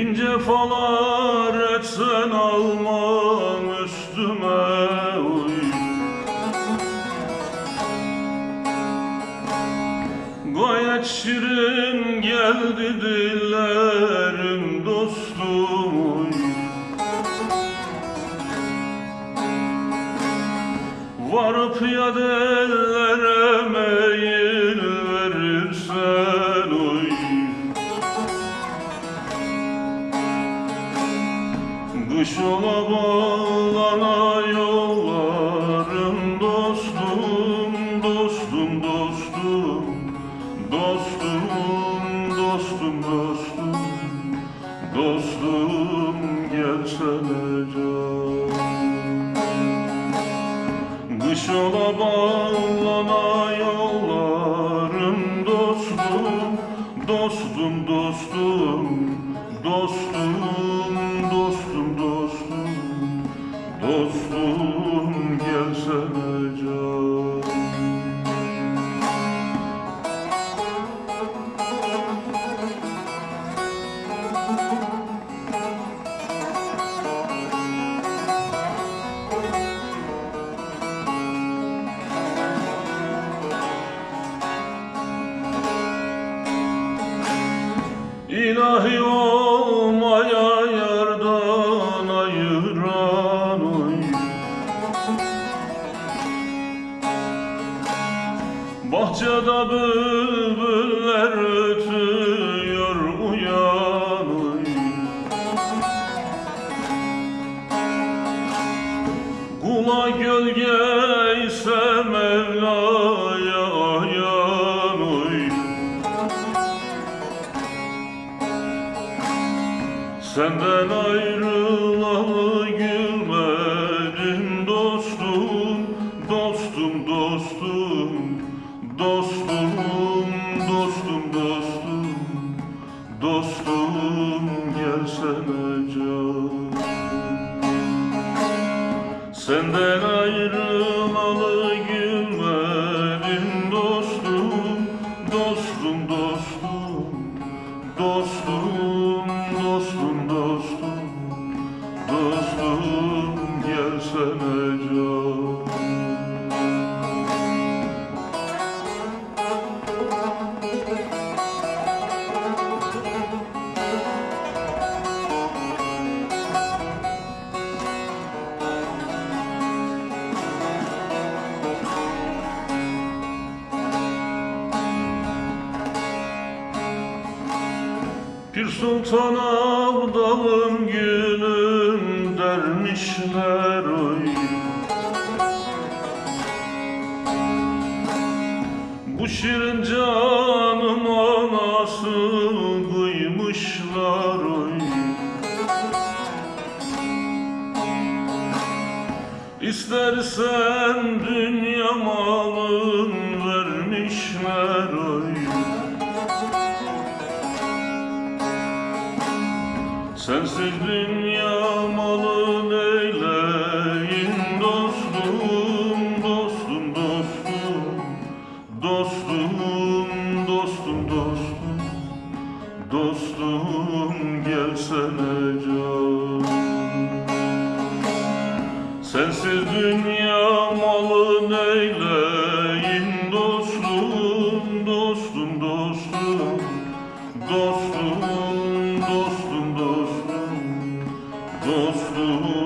Bin cefalar etsen almam üstüme uy Gayet şirin geldi dillerin dostum uy Varıp ya ellere Kış ola bağlana yollarım dostum, dostum, dostum Dostum, dostum, dostum Dostum gelsene can Kış ola bağlana yollarım Dostum, dostum, dostum, dostum, İlahi olmaya yardan ayıran oy. Bahçede bülbüller Senden I. Pir Sultan Abdalım gülüm dermişler oy. Bu şirin canıma nasıl kıymışlar oy. İstersen dünya malın vermişler oy Sensiz dünya malı neyleyim dostum, dostum, dostum. Dostum, dostum, dostum. Dostum gelsene can Sensiz dünya malı neyleyim dostluğu